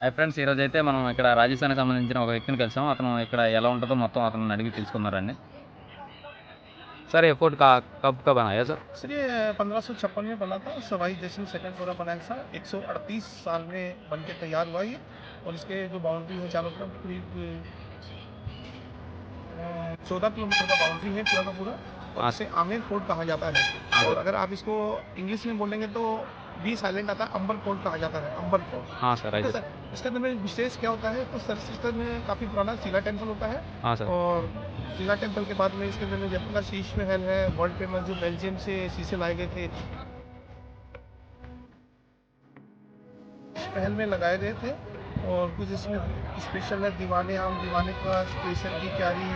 Hi friends ఈరోజు అయితే మనం ఇక్కడ రాజస్థాన్కి సంబంధించిన ఒక వ్యక్తిని కలిసాం అతను ఇక్కడ ఎలా ఉంటుందో మొత్తం అతను అడిగి తెలుసుకున్నారండి सर ये फोर्ट का कब कब बनाया सर सर ये पंद्रह सौ छप्पन में बना था सवाई जैसलमेर सेकंड फ्लोर बनाया था एक सौ अड़तीस साल में बन के तैयार हुआ ये और इसके जो बाउंड्री है चारों तरफ करीब चौदह किलोमीटर का बाउंड्री है पूरा का पूरा और हाँ। इसे आमेर फोर्ट कहा जाता है और अगर आप इसको इंग्लिश में बोलेंगे तो बी साइलेंट आता है अंबर फोर्ट कहा जाता है अंबर फोर्ट हाँ सर ठीक सर इसके अंदर में विशेष क्या होता है तो सर सिस्टर में काफ़ी पुराना शिला टेंपल होता है। हाँ सर। और शिला टेंपल के बाद में इसके अंदर में जयपुर का शीश महल है वर्ल्ड फ़ेमस जो बेल्जियम से शीशे लाए गए थे। महल में लगाए गए थे और कुछ इसमें स्पेशल है दीवाने आम दीवाने का स्पेशल की क्यारी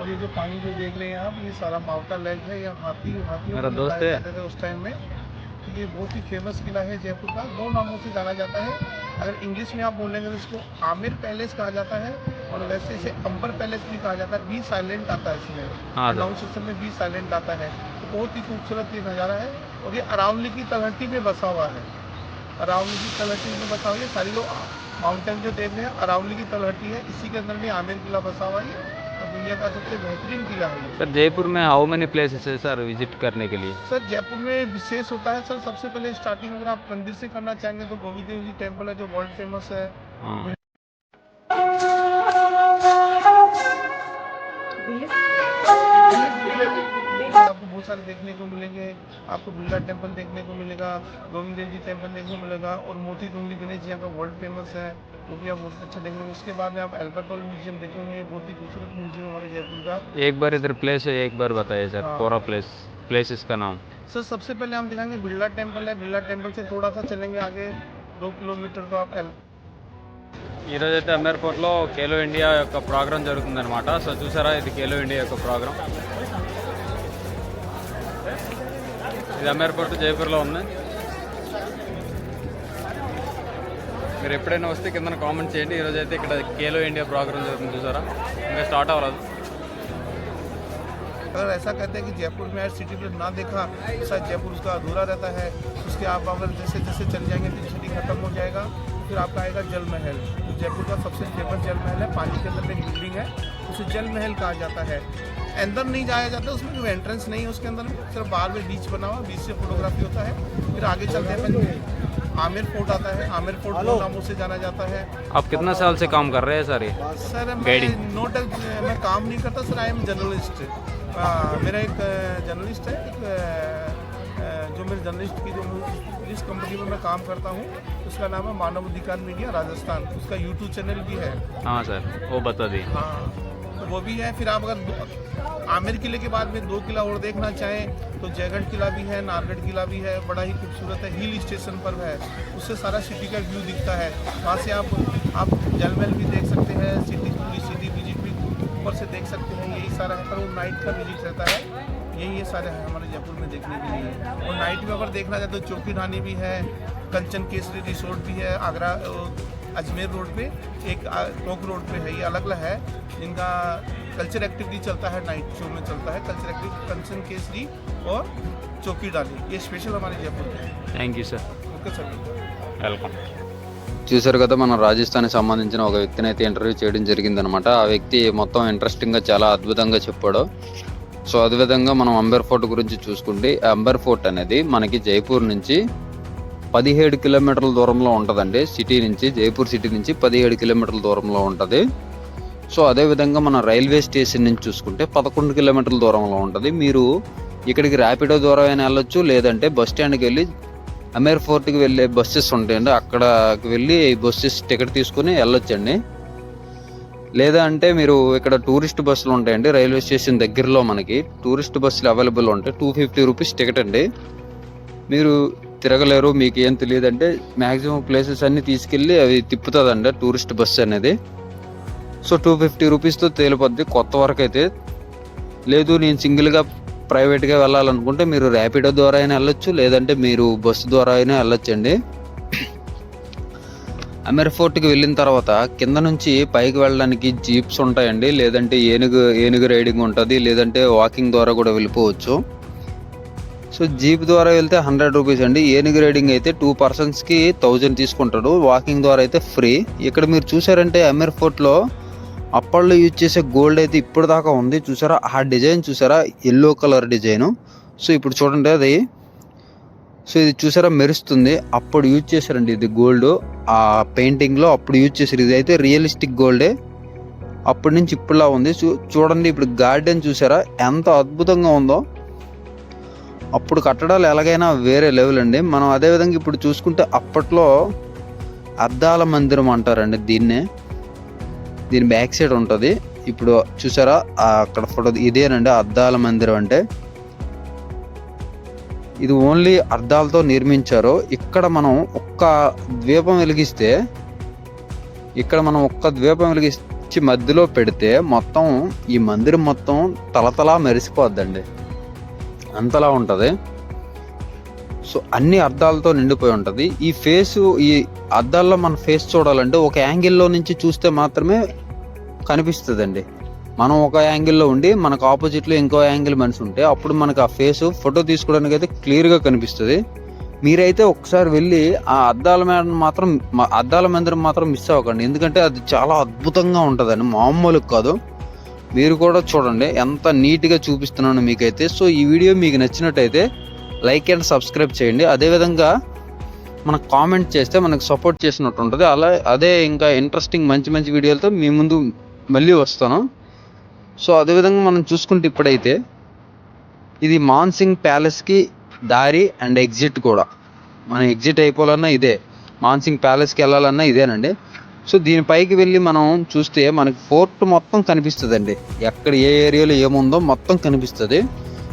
और ये जो पानी जो देख रहे हैं आप ये सारा मावटा लेक है यहाँ हाथी हाथियों मेरा दोस्त है। उस टाइम में। तो ये बहुत ही फ़ेमस किला है जयपुर का। दो नामों से जाना जाता है। अगर इंग्लिश में आप बोलेंगे तो इसको आमिर पैलेस कहा जाता है और वैसे इसे अंबर पैलेस भी कहा जाता है। बी साइलेंट आता है इसमें। हाँ सर नाउन सिस्टम में बी साइलेंट आता है। तो बहुत ही खूबसूरत ये नज़ारा है और ये अरावली की तलहटी में बसा हुआ है। अरावली की तलहटी में बसा हुआ है। सारी लोग माउंटेन जो देख रहे हैं अरावली की तलहटी है। इसी के अंदर में आमिर किला बसा हुआ है। ये और दुनिया का सबसे बेहतरीन किला है सर जयपुर में हाउ मेनी प्लेसेस है सर विज़िट करने के लिए? सर जयपुर में विशेष होता है सर सबसे पहले स्टार्टिंग अगर आप मंदिर से करना चाहेंगे तो गोविंद देव जी टेंपल है जो वर्ल्ड फ़ेमस है। बहुत सारे देखने को मिलेंगे आपको बिरला टेम्पल देखने को मिलेगा गोविंद देव जी टेम्पल देखने को मिलेगा और मोती डूंगरी गणेश जी यहाँ का वर्ल्ड फेमस है वो भी आप बहुत अच्छा देखेंगे उसके बाद में आप एल्बर्टोल म्यूजियम देखेंगे बहुत ही खूबसूरत म्यूजियम हमारे जयपुर का एक बार इधर प्लेस है एक बार बताइए सर हाँ। पूरा प्लेस प्लेसेस का नाम सर सबसे पहले हम दिखाएंगे बिरला टेम्पल है बिरला टेम्पल से थोड़ा सा चलेंगे आगे दो किलोमीटर तो आप एल ఈరోజు అయితే అమీర్పూర్లో ఖేలో ఇండియా యొక్క ప్రోగ్రామ్ జరుగుతుందన్నమాట సో చూసారా ఇది ఖేలో ఇండియా యొక్క ప్రోగ్రామ్ ఇది అమీర్పూర్ టు జైపూర్లో ఉంది మీరు ఎప్పుడైనా వస్తే కింద కామెంట్ చేయండి ఈరోజు అయితే ఇక్కడ ఖేలో ఇండియా ప్రోగ్రామ్ జరుగుతుంది చూసారా ఇంకా స్టార్ట్ అవ్వలేదు अगर ऐसा कहते हैं कि जयपुर में सिटी टूर ना देखा तो शायद जयपुर उसका अधूरा रहता है उसके आप अगर जैसे जैसे चल जाएंगे तो सिटी खत्म हो जाएगा फिर आपका आएगा जल महल तो जयपुर का सबसे फ़ेमस जल महल है पानी के अंदर एक बिल्डिंग है उसे जल महल कहा जाता है। अंदर नहीं जाया जाता उसमें कोई एंट्रेंस नहीं है उसके अंदर में सिर्फ़ बाहर में बीच बना हुआ बीच से फोटोग्राफी होता है। फिर आगे चलते हैं आमिर फोर्ट आता है आमिर फोर्ट दो नामों से जाना जाता है। आप कितना साल से काम कर रहे हैं सर ये? सर मैं. नोट मैं काम नहीं करता सर आई एम जर्नलिस्ट मेरा एक जर्नलिस्ट है एक जो मेरे जर्नलिस्ट की जो जिस कंपनी में मैं काम करता हूँ उसका नाम है मानव अधिकार मीडिया राजस्थान। उसका यूट्यूब चैनल भी है। हाँ सर वो बता दिए हाँ तो वो भी है। फिर आप अगर आमिर किले के बाद में दो किला और देखना चाहें तो जयगढ़ किला भी है नारगढ़ किला भी है बड़ा ही खूबसूरत है हिल स्टेशन पर है। उससे सारा सिटी का व्यू दिखता है। वहाँ से आप आप जलमहल भी देख सकते हैं सिटी पूरी सिटी विज़िट भी ऊपर से देख सकते हैं। यही सारा है पर वो नाइट का विज़िट रहता है। यही ये सारे हैं हमारे जयपुर में देखने के लिए और नाइट में अगर देखना चाहते तो चौकी ढानी भी है कंचन केसरी रिसोर्ट भी है आगरा अ, अजमेर रोड पे एक आ, टोक रोड पे है ये अलग अलग है जिनका कल्चर एक्टिविटी चलता है नाइट शो में चलता है कल्चर एक्टिविटी कंचन केसरी और चौकी डाली ये स्पेशल हमारे जयपुर के thank you sir okay sir welcome చూసారు కదా మనం రాజస్థాన్కి సంబంధించిన ఒక వ్యక్తిని అయితే ఇంటర్వ్యూ చేయడం జరిగిందనమాట ఆ వ్యక్తి మొత్తం ఇంట్రెస్టింగ్గా చాలా అద్భుతంగా చెప్పాడు సో అదేవిధంగా మనం అంబర్ ఫోర్ట్ గురించి చూసుకుంటే అంబేర్ అంబర్ ఫోర్ట్ అనేది మనకి జైపూర్ నుంచి పదిహేడు కిలోమీటర్ల దూరంలో ఉంటుందండి. సిటీ నుంచి జైపూర్ సిటీ నుంచి పదిహేడు కిలోమీటర్ల దూరంలో ఉంటుంది. సో అదేవిధంగా మన రైల్వే స్టేషన్ నుంచి చూసుకుంటే పదకొండు కిలోమీటర్ల దూరంలో ఉంటుంది. మీరు ఇక్కడికి ర్యాపిడో ద్వారా అయినా వెళ్ళొచ్చు లేదంటే బస్ స్టాండ్కి వెళ్ళి అమీర్ ఫోర్ట్కి వెళ్ళే బస్సెస్ ఉంటాయండి. అక్కడికి వెళ్ళి బస్సెస్ టికెట్ తీసుకుని వెళ్ళొచ్చండి. లేదా అంటే మీరు ఇక్కడ టూరిస్ట్ బస్సులు ఉంటాయండి రైల్వే స్టేషన్ దగ్గరలో మనకి. టూరిస్ట్ బస్సులు అవైలబుల్ ఉంటాయి టూ ఫిఫ్టీ రూపీస్ టికెట్ అండి. మీరు తిరగలేరు మీకు ఏం తెలియదు అంటే మ్యాక్సిమం ప్లేసెస్ అన్నీ తీసుకెళ్ళి అవి తిప్పుతుందండి టూరిస్ట్ బస్సు అనేది. సో టూ ఫిఫ్టీ రూపీస్తో తేలిపోద్ది కొత్త వరకు అయితే. లేదు నేను సింగిల్గా ప్రైవేట్గా వెళ్ళాలనుకుంటే మీరు ర్యాపిడో ద్వారా అయినా వెళ్ళొచ్చు లేదంటే మీరు బస్సు ద్వారా అయినా వెళ్ళొచ్చండి. అమీర్ ఫోర్ట్కి వెళ్ళిన తర్వాత కింద నుంచి పైకి వెళ్ళడానికి జీప్స్ ఉంటాయండి లేదంటే ఏనుగు ఏనుగు రైడింగ్ ఉంటుంది లేదంటే వాకింగ్ ద్వారా కూడా వెళ్ళిపోవచ్చు. సో జీప్ ద్వారా వెళ్తే హండ్రెడ్ రూపీస్ అండి. ఏనుగు రైడింగ్ అయితే టూ పర్సన్స్కి థౌజండ్ తీసుకుంటాడు. వాకింగ్ ద్వారా అయితే ఫ్రీ. ఇక్కడ మీరు చూసారంటే అమీర్ ఫోర్ట్లో అప్పట్లో యూజ్ చేసే గోల్డ్ అయితే ఇప్పుడు దాకా ఉంది. చూసారా? ఆ డిజైన్ చూసారా? Yellow colour design. సో ఇప్పుడు చూడండి అది. సో ఇది చూసారా మెరుస్తుంది. అప్పుడు యూజ్ చేశారండి ఇది గోల్డ్ ఆ పెయింటింగ్లో అప్పుడు యూజ్ చేశారు. ఇది అయితే రియలిస్టిక్ గోల్డే అప్పటి నుంచి ఇప్పుడులా ఉంది. చూ చూడండి ఇప్పుడు గార్డెన్ చూసారా ఎంత అద్భుతంగా ఉందో. అప్పుడు కట్టడాలు ఎలాగైనా వేరే లెవెల్ అండి. మనం అదేవిధంగా ఇప్పుడు చూసుకుంటే అప్పట్లో అద్దాల మందిరం అంటారండి దీన్నే. దీని బ్యాక్ సైడ్ ఉంటుంది. ఇప్పుడు చూసారా అక్కడ ఫోటో ఇదేనండి అద్దాల మందిరం అంటే. ఇది ఓన్లీ అర్థాలతో నిర్మించారు. ఇక్కడ మనం ఒక్క ద్వీపం వెలిగిస్తే ఇక్కడ మనం ఒక్క ద్వీపం వెలిగించి మధ్యలో పెడితే మొత్తం ఈ మందిరం మొత్తం తలతలా మెరిసిపోద్దండి. అంతలా ఉంటుంది. సో అన్ని అద్దాలతో నిండిపోయి ఉంటుంది. ఈ ఫేస్ ఈ అద్దాల్లో మన ఫేస్ చూడాలంటే ఒక యాంగిల్లో నుంచి చూస్తే మాత్రమే కనిపిస్తుందండి. మనం ఒక యాంగిల్లో ఉండి మనకు ఆపోజిట్లో ఇంకో యాంగిల్ మనిషి ఉంటే అప్పుడు మనకు ఆ ఫేస్ ఫోటో తీసుకోవడానికి అయితే క్లియర్గా కనిపిస్తుంది. మీరైతే ఒకసారి వెళ్ళి ఆ అద్దాల మీద మాత్రం అద్దాల మందిరం మాత్రం మిస్ అవ్వకండి. ఎందుకంటే అది చాలా అద్భుతంగా ఉంటుందండి మామూలు కాదు. మీరు కూడా చూడండి ఎంత నీట్గా చూపిస్తున్నాను మీకైతే. సో ఈ వీడియో మీకు నచ్చినట్టయితే లైక్ అండ్ సబ్స్క్రైబ్ చేయండి. అదేవిధంగా మనకు కామెంట్ చేస్తే మనకు సపోర్ట్ చేసినట్టు ఉంటుంది. అలా అదే ఇంకా ఇంట్రెస్టింగ్ మంచి మంచి వీడియోలతో మీ ముందు మళ్ళీ వస్తాను. సో అదేవిధంగా మనం చూసుకుంటే ఇప్పుడైతే ఇది మాన్సింగ్ ప్యాలెస్కి దారి అండ్ ఎగ్జిట్ కూడా. మనం ఎగ్జిట్ అయిపోవాలన్నా ఇదే. మాన్సింగ్ ప్యాలెస్కి వెళ్ళాలన్నా ఇదేనండి. సో దీనిపైకి వెళ్ళి మనం చూస్తే మనకి ఫోర్ట్ మొత్తం కనిపిస్తుందండి. ఎక్కడ ఏ ఏరియాలో ఏముందో మొత్తం కనిపిస్తుంది.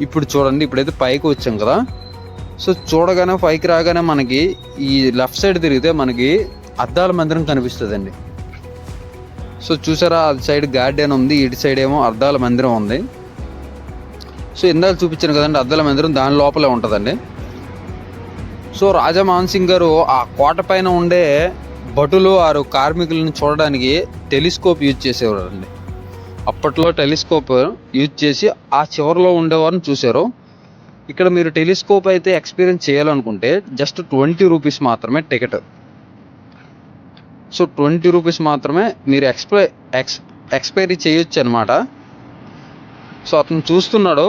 ఇప్పుడు చూడండి ఇప్పుడైతే పైకి వచ్చాం కదా. సో చూడగానే పైకి రాగానే మనకి ఈ లెఫ్ట్ సైడ్ తిరిగితే మనకి అద్దాల మందిరం కనిపిస్తుందండి. సో చూసారా అది సైడ్ గార్డెన్ ఉంది ఇటు సైడ్ ఏమో అద్దాల మందిరం ఉంది. సో ఇందాక చూపించాను కదండి అద్దాల మందిరం దాని లోపలే ఉంటుందండి. సో రాజా మాన్ సింగ్ గారు ఆ కోట పైన ఉండే భటులు ఆరు కార్మికులను చూడడానికి టెలిస్కోప్ యూజ్ చేసేవారండి. అప్పట్లో టెలిస్కోప్ యూజ్ చేసి ఆ చివరిలో ఉండేవారిని చూశారు. ఇక్కడ మీరు టెలిస్కోప్ అయితే ఎక్స్పీరియన్స్ చేయాలనుకుంటే జస్ట్ ట్వంటీ రూపీస్ మాత్రమే టికెట్. సో ట్వంటీ రూపీస్ మాత్రమే మీరు ఎక్స్పై ఎక్స్ ఎక్స్పైరీ చేయొచ్చు అనమాట సో అతను చూస్తున్నాడు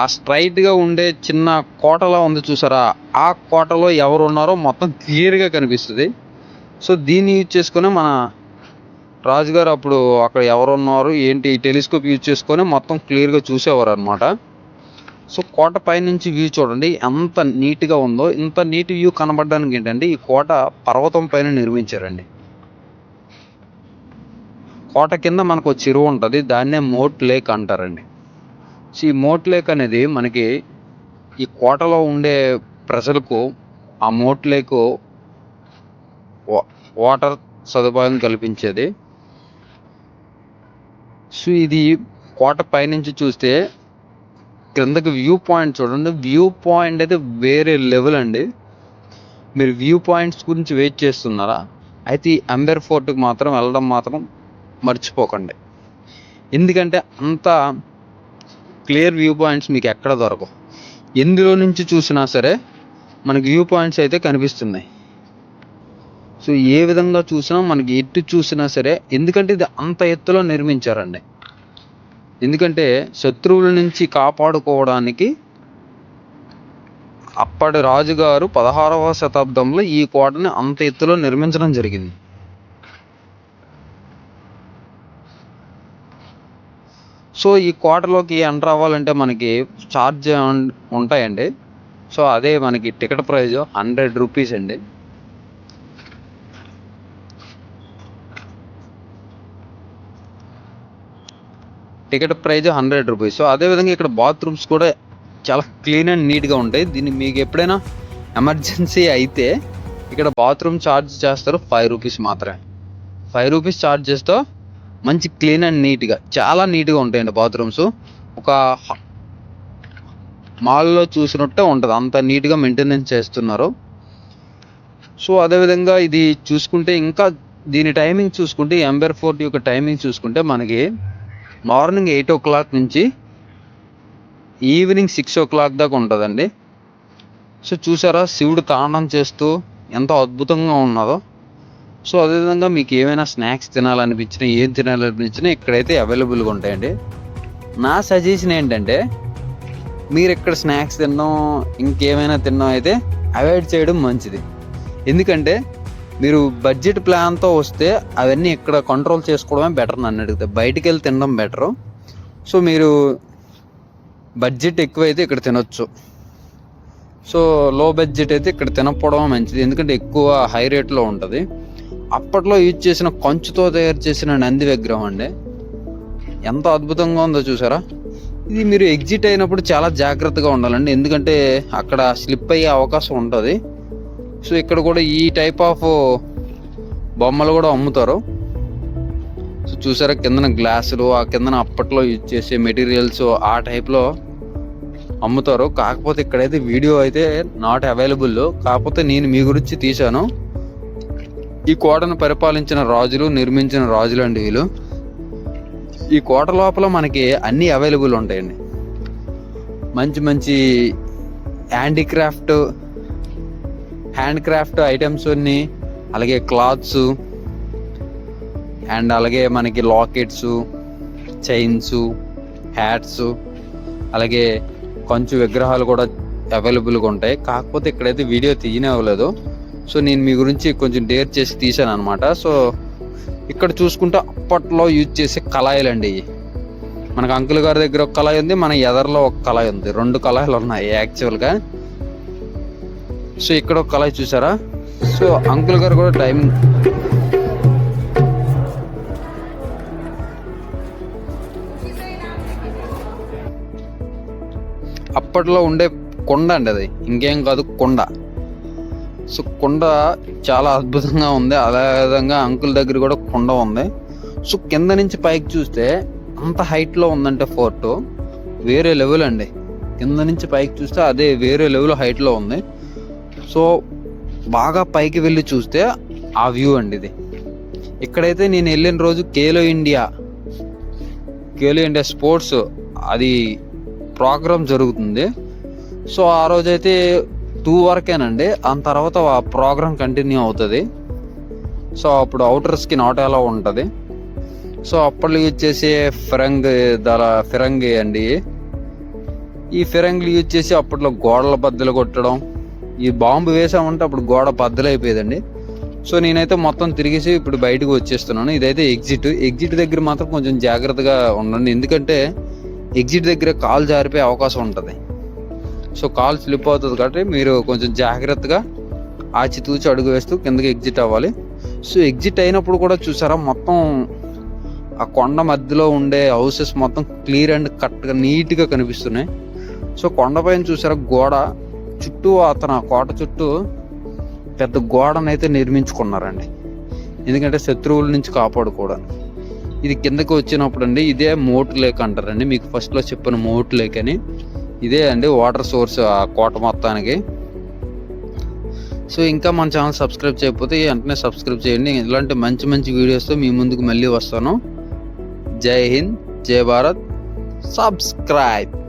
ఆ స్ట్రైట్గా ఉండే చిన్న కోటలా ఉంది చూసారా? ఆ కోటలో ఎవరు ఉన్నారో మొత్తం క్లియర్గా కనిపిస్తుంది. సో దీన్ని యూజ్ చేసుకొని మన రాజుగారు అప్పుడు అక్కడ ఎవరు ఉన్నారు ఏంటి టెలిస్కోప్ యూజ్ చేసుకొని మొత్తం క్లియర్గా చూసేవారు అనమాట సో కోట పైనుంచి వ్యూ చూడండి ఎంత నీట్గా ఉందో ఇంత నీట్ వ్యూ కనబడడానికి ఏంటంటే ఈ కోట పర్వతం పైన నిర్మించారండి. కోట కింద మనకు ఒక చెరువు ఉంటుంది దాన్నే మోట్ లేక్ అంటారండి. సో ఈ మోట్ లేక్ అనేది మనకి ఈ కోటలో ఉండే ప్రజలకు ఆ మోట్ లేక్ వాటర్ సదుపాయం కల్పించేది. సో ఇది కోట పైనుంచి చూస్తే క్రిందకి వ్యూ పాయింట్ చూడండి. వ్యూ పాయింట్ అయితే వేరే లెవెల్ అండి. మీరు వ్యూ పాయింట్స్ గురించి వెయిట్ చేస్తున్నారా? అయితే ఈ అంబేర్ ఫోర్ట్కి మాత్రం వెళ్ళడం మాత్రం మర్చిపోకండి. ఎందుకంటే అంత క్లియర్ వ్యూ పాయింట్స్ మీకు ఎక్కడ దొరకవు. ఎందులో నుంచి చూసినా సరే మనకి వ్యూ పాయింట్స్ అయితే కనిపిస్తున్నాయి. సో ఏ విధంగా చూసినా మనకి ఎటు చూసినా సరే ఎందుకంటే ఇది అంత ఎత్తులో నిర్మించారండి. ఎందుకంటే శత్రువుల నుంచి కాపాడుకోవడానికి అప్పటి రాజుగారు పదహారవ శతాబ్దంలో ఈ కోటని అంత ఎత్తులో నిర్మించడం జరిగింది. సో ఈ కోటలోకి ఎంటర్ అవ్వాలంటే మనకి ఛార్జ్ ఉంటాయండి. సో అదే మనకి టికెట్ ప్రైజ్ హండ్రెడ్ రూపీస్ అండి. Ticket price hundred rupees. So అదేవిధంగా ఇక్కడ బాత్రూమ్స్ కూడా చాలా క్లీన్ అండ్ నీట్గా ఉంటాయి. దీన్ని మీకు ఎప్పుడైనా ఎమర్జెన్సీ అయితే ఇక్కడ బాత్రూమ్ ఛార్జ్ చేస్తారు ఫైవ్ రూపీస్ మాత్రమే. ఫైవ్ రూపీస్ ఛార్జ్ చేస్తే మంచి క్లీన్ అండ్ నీట్గా చాలా నీట్గా ఉంటాయండి బాత్రూమ్స్. ఒక మాల్లో చూసినట్టే ఉంటుంది అంత నీట్గా మెయింటెనెన్స్ చేస్తున్నారు. సో అదేవిధంగా ఇది చూసుకుంటే ఇంకా దీని టైమింగ్ చూసుకుంటే ఎంబర్ ఫోర్ట్ యొక్క టైమింగ్ చూసుకుంటే మనకి మార్నింగ్ ఎయిట్ ఓ క్లాక్ నుంచి ఈవినింగ్ సిక్స్ ఓ క్లాక్ దాకా ఉంటుందండి. సో చూసారా శివుడు తాండం చేస్తూ ఎంత అద్భుతంగా ఉన్నదో సో అదేవిధంగా మీకు ఏమైనా స్నాక్స్ తినాలనిపించినా ఏం తినాలనిపించినా ఇక్కడైతే అవైలబుల్గా ఉంటాయండి. నా సజెషన్ ఏంటంటే మీరు ఇక్కడ స్నాక్స్ తినడం ఇంకేమైనా తినడం అయితే అవాయిడ్ చేయడం మంచిది. ఎందుకంటే మీరు బడ్జెట్ ప్లాన్తో వస్తే అవన్నీ ఇక్కడ కంట్రోల్ చేసుకోవడమే బెటర్ నన్ను అడిగితే. బయటికి వెళ్ళి తినడం బెటరు. సో మీరు బడ్జెట్ ఎక్కువైతే ఇక్కడ తినొచ్చు. సో లో బడ్జెట్ అయితే ఇక్కడ తినకపోవడం మంచిది. ఎందుకంటే ఎక్కువ హై రేట్లో ఉంటుంది. అప్పట్లో యూజ్ చేసిన కంచుతో తయారు చేసిన నంది విగ్రహం అండి. ఎంత అద్భుతంగా ఉందో చూసారా? ఇది మీరు ఎగ్జిట్ అయినప్పుడు చాలా జాగ్రత్తగా ఉండాలండి. ఎందుకంటే అక్కడ స్లిప్ అయ్యే అవకాశం ఉంటుంది. సో ఇక్కడ కూడా ఈ టైప్ ఆఫ్ బొమ్మలు కూడా అమ్ముతారు. సో చూసారా కిందన గ్లాసులు ఆ కిందన అప్పట్లో యూజ్ చేసే మెటీరియల్స్ ఆ టైప్లో అమ్ముతారు. కాకపోతే ఇక్కడైతే వీడియో అయితే నాట్ అవైలబుల్ కాకపోతే నేను మీ గురించి తీశాను. ఈ కోటను పరిపాలించిన రాజులు నిర్మించిన రాజులు అండి వీళ్ళు. ఈ కోట లోపల మనకి అన్నీ అవైలబుల్ ఉంటాయండి. మంచి మంచి హ్యాండీక్రాఫ్ట్ హ్యాండ్ క్రాఫ్ట్ ఐటమ్స్ అన్ని అలాగే క్లాత్స్ అండ్ అలాగే మనకి లాకెట్స్ చైన్స్ హ్యాట్స్ అలాగే కొంచెం విగ్రహాలు కూడా అవైలబుల్గా ఉంటాయి. కాకపోతే ఇక్కడైతే వీడియో తీయనివ్వలేదు సో నేను మీ గురించి కొంచెం డేర్ చేసి తీసాను అనమాట సో ఇక్కడ చూసుకుంటే అప్పట్లో యూజ్ చేసే కళాయిలు అండి మనకు అంకుల్ గారి దగ్గర ఒక కళాయి ఉంది మన ఎదర్లో ఒక కళాయి ఉంది. రెండు కళాయిలు ఉన్నాయి యాక్చువల్గా. సో ఇక్కడ ఒక కళాయి చూసారా? సో అంకుల్ గారు కూడా టైం అప్పట్లో ఉండే కొండ అండి అది. ఇంకేం కాదు కొండ. సో కొండ చాలా అద్భుతంగా ఉంది. అదేవిధంగా అంకుల్ దగ్గర కూడా కొండ ఉంది. సో కింద నుంచి పైకి చూస్తే అంత హైట్లో ఉందంటే ఫోర్ట్. వేరే లెవెల్ అండి. కింద నుంచి పైకి చూస్తే అదే వేరే లెవెల్ హైట్లో ఉంది. సో బాగా పైకి వెళ్ళి చూస్తే ఆ వ్యూ అండి ఇది. ఇక్కడైతే నేను వెళ్ళిన రోజు Khelo India. Khelo India sports అది ప్రోగ్రామ్ జరుగుతుంది. సో ఆ రోజైతే టూ వరకేనండి. ఆ తర్వాత ఆ ప్రోగ్రామ్ కంటిన్యూ అవుతుంది. సో అప్పుడు అవుటర్స్కి నాట్ ఎలా ఉంటుంది. సో అప్పట్లో యూజ్ చేసే ఫిరంగ్ దళ ఫిరంగి అండి ఈ ఫిరంగులు యూజ్ చేసి అప్పట్లో గోడల బద్దలు కొట్టడం ఈ బాంబు వేసామంటే అప్పుడు గోడ బద్దలైపోయేదండి. సో నేనైతే మొత్తం తిరిగేసి ఇప్పుడు బయటకు వచ్చేస్తున్నాను. ఇదైతే ఎగ్జిట్. ఎగ్జిట్ దగ్గర మాత్రం కొంచెం జాగ్రత్తగా ఉండండి. ఎందుకంటే ఎగ్జిట్ దగ్గర కాలు జారిపోయే అవకాశం ఉంటుంది. సో కాల్ స్లిప్ అవుతుంది కాబట్టి మీరు కొంచెం జాగ్రత్తగా ఆచితూచి అడుగు వేస్తూ కిందకి ఎగ్జిట్ అవ్వాలి. సో ఎగ్జిట్ అయినప్పుడు కూడా చూసారా మొత్తం ఆ కొండ మధ్యలో ఉండే హౌసెస్ మొత్తం క్లియర్ అండ్ కరెక్ట్గా నీట్గా కనిపిస్తున్నాయి. సో కొండపైన చూసారా గోడ చుట్టూ అతను ఆ కోట చుట్టూ పెద్ద గోడనైతే నిర్మించుకున్నారండి. ఎందుకంటే శత్రువుల నుంచి కాపాడుకోవడానికి. ఇది కిందకి వచ్చినప్పుడు అండి ఇదే మోటు లేక్ అంటారండి మీకు ఫస్ట్లో చెప్పిన మోటు లేక్ అని. ఇదే అండి వాటర్ సోర్స్ ఆ కోట మొత్తానికి. సో ఇంకా మన ఛానల్ సబ్స్క్రైబ్ చేయకపోతే వెంటనే సబ్స్క్రైబ్ చేయండి. ఇలాంటి మంచి మంచి వీడియోస్తో మీ ముందుకు మళ్ళీ వస్తాను. జై హింద్ జై భారత్. సబ్స్క్రైబ్.